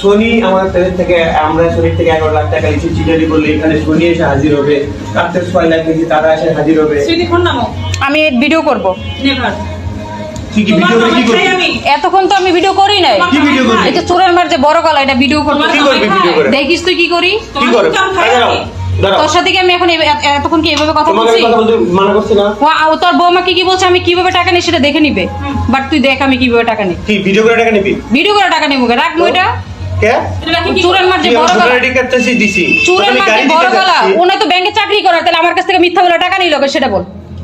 Sony আমাদের থেকে আমরা সোনির থেকে এগারো লাখ টাকা নিচ্ছি চিটারি করলে এখানে সোনি এসে হাজির হবে। কাছে ছয় লাখ নিচ্ছি তারা এসে হাজির হবে। সুইটি ফোন নামো। আমি ভিডিও করব। নেভার। তুই কি ভিডিও করে কি করবি? আমি। এতক্ষণ তো আমি ভিডিও করি নাই। কি ভিডিও করবি? এই যে চোরের মার যে বড় গলা এটা ভিডিও করব। কি করবি ভিডিও করে? দেখিস তুই কি করি? তোর সাথে কি আমি এখন এতক্ষণ কি এভাবে কথা বলছি? মানা করছি না। ও তোর বৌমা কি কি বলছে? আমি কীভাবে টাকা নিই সেটা দেখে নিবে। বাট তুই দেখ আমি কীভাবে টাকা নিই। কি ভিডিও করে টাকা নিবি? ভিডিও করে টাকা নিবো রাখ চাকরি করে তাহলে আমার কাছ থেকে মিথ্যা বলে টাকা নিল সেটা বল।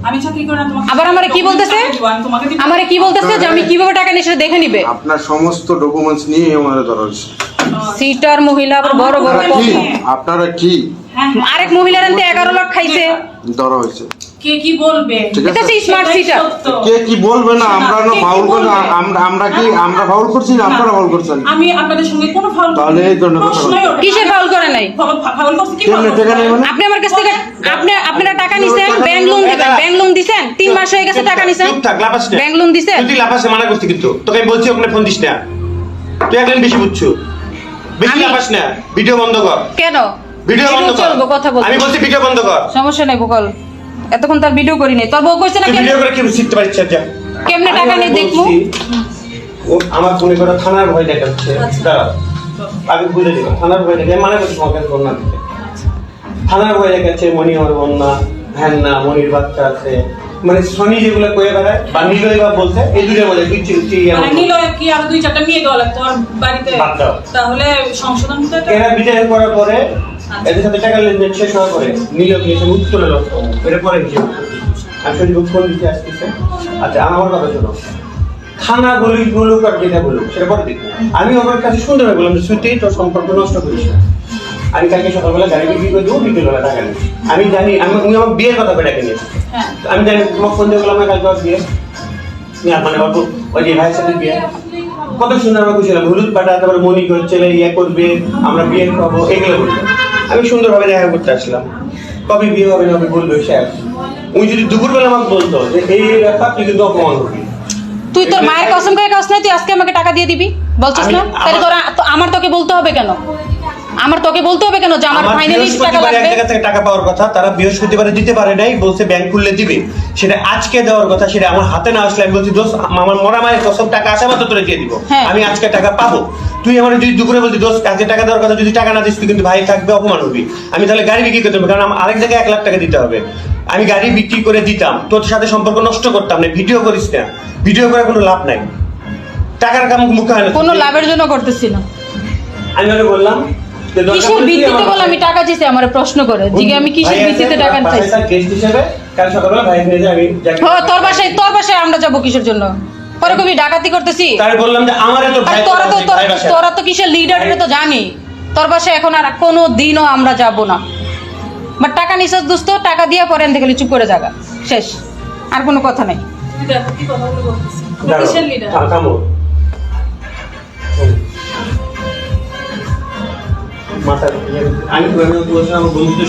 আমি চাকরি করি না তোমাকে আবার আমারে কি বলতেছে? আমি আমারে কি বলতেছে যে আমি কীভাবে টাকা নিই সেটা দেখে নিবে? আপনার সমস্ত ডকুমেন্টস নিয়ে আমার ধরা হয়েছে। সিটার মহিলা আবার বড় বড় আপনারা কি? আপনারা কি? হ্যাঁ, হ্যাঁ। আরেক মহিলার আনতে এগারো লাখ খাইছে। ধরা হয়েছে। কে কি বলবে? এটা আছে স্মার্ট সিটার কে কি বলবে না? আমরা না ফাউল বলবে? আমরা আমরা কি আমরা ফাউল করছি না? আপনারা ফাউল করছেন। আমি আপনাদের সঙ্গে কোনো ফাউল তাহলে এই না। কিসের ফাউল করে নাই? ফাউল- করছে কি? মানে? আপনি আমার কাছ থেকে আপনি আপনারা টাকা নিছেন? ব্যাংক লোন দিবেন। ব্যাংক লোন দিছেন? তিন মাস হয়ে গেছে টাকা নিছেন? চুপ থাক লাপাস না ব্যাংক লোন দিছেন? তুই লাপাসে মানা করছিস কিন্তু। তোকে বলছি ওখানে ফোন দিস না। তুই একদিন বেশি বুঝছ। বেশি আমি- না। ভিডিও বন্ধ কর। কেন? ভিডিও বন্ধ কর। চলবো কথা বলব আমি বলছি ভিডিও বন্ধ কর। সমস্যা নাই বকল এতক্ষণ তার ভিডিও করি নাই তোর বউ কইছে না ভিডিও করে কি শিখতে যা কেমনে টাকা আমি দেখব? ও আমার ফোনে করে থানার ভয় দেখাচ্ছে। আচ্ছা। দাঁড়াও। আগে বুঝে দিও থানার ভয় দেখে মানে করছি তোমাকে ফোন না। দিতে থানার ভয় দেখাচ্ছে মনি আমার বন্যা হ্যান না মনির বাচ্চা আছে। মানে শনি যেগুলো কয়ে বেড়ায় বা নীলই বা বলছে এই মধ্যে তুই তুই- তুই মানে নিলয় কি আরও দুই চারটা মেয়ে দেওয়া লাগতো আর বাড়িতে? তাহলে সংশোধন এটা? এরা বিচার করার পরে এদের সাথে টাকা লেনদেন শেষ হওয়ার পরে নীলক এসে উত্তরে লক্ষ এটা পরে হিসেবে আমি শুধু ফোন দিতে আসতেছে। আচ্ছা আমার কথা শোনো। থানা বলি বলুক আর যেটা বলুক সেটা পরে দেখব। আমি আমার কাছে সুন্দর বললাম যে শ্রুতি তোর সম্পর্ক নষ্ট করিস না। আমি কালকে সকালবেলা গাড়ি বিক্রি করে দেবো বিকেলবেলা টাকা নিস আমি জানি আমি তুমি আমার বিয়ের কথা বেটাকে হ্যাঁ। আমি জানি তোমাকে ফোন দিয়ে বললাম আমার কালকে বিয়ে। মানে অল্প ওই যে ভাইয়ের সাথে বিয়ে। কত সুন্দর আমরা খুশিলাম হলুদ পাটা তারপরে মনি করছে ইয়ে করবে আমরা বিয়ে খাব এগুলো বলব আমি সুন্দরভাবে দেখা করতে আসলাম। কবে বিয়ে হবে না হবে বলবে শেষ উনি যদি দুপুরবেলা আমাকে বলতো যে এই ব্যাপার তুই কিন্তু অপমান করবি। তুই তোর মায়ের কসম করে নাই তুই আজকে আমাকে টাকা দিয়ে দিবি? বলছিস না? তাহলে তোরা আমার তোকে বলতে হবে কেন? আমার তোকে বলতে হবে কেন যে আমার ফাইনালি টাকা বৃহস্পতিবার এক লাগবে? জায়গা থেকে টাকা পাওয়ার কথা তারা বৃহস্পতিবারে দিতে পারে নাই বলছে ব্যাংক খুললে দিবে। সেটা আজকে দেওয়ার কথা সেটা আমার হাতে না আসলে আমি বলছি দোষ আমার মরা মায়ের কসম টাকা আসা মাত্র তোরে দিয়ে দিব। হ্যাঁ। আমি আজকে টাকা পাবো। তুই আমার যদি দুপুরে বলছি দোষ আজকে টাকা দেওয়ার কথা যদি টাকা না দিস তুই কিন্তু ভাই থাকবে অপমান হবি। আমি তাহলে গাড়ি বিক্রি করতে হবে কারণ আমার আরেক জায়গায় এক লাখ টাকা দিতে হবে। আমি গাড়ি বিক্রি করে দিতাম তোর সাথে সম্পর্ক নষ্ট করতাম না ভিডিও করিস না। ভিডিও করে কোনো লাভ নাই। টাকার কাম মুখে হয় না। কোনো লাভের জন্য করতেছি না। আমি বললাম কিসের ভিত্তিতে বলে আমি টাকা চাইছি আমার প্রশ্ন করে। জিগে আমি কিসের ভিত্তিতে টাকা চাইছি? কাল সকালবেলা ভাই নিয়ে যাবে তোর বাসায় তোর বাসায় আমরা যাব কিসের জন্য? পরে কবি ডাকাতি করতেছি? তাই বললাম যে আমার এত আর ভাই তোরা তো তোর- তো কিসের লিডার এটা তো জানি। তোর বাসায় এখন আর কোনো দিনও আমরা যাব না। বাট টাকা নিছস দোস্ত টাকা দিয়ে পরে গেলে চুপ করে জায়গা শেষ। আর কোনো কথা নাই। কিসের লিডার आणि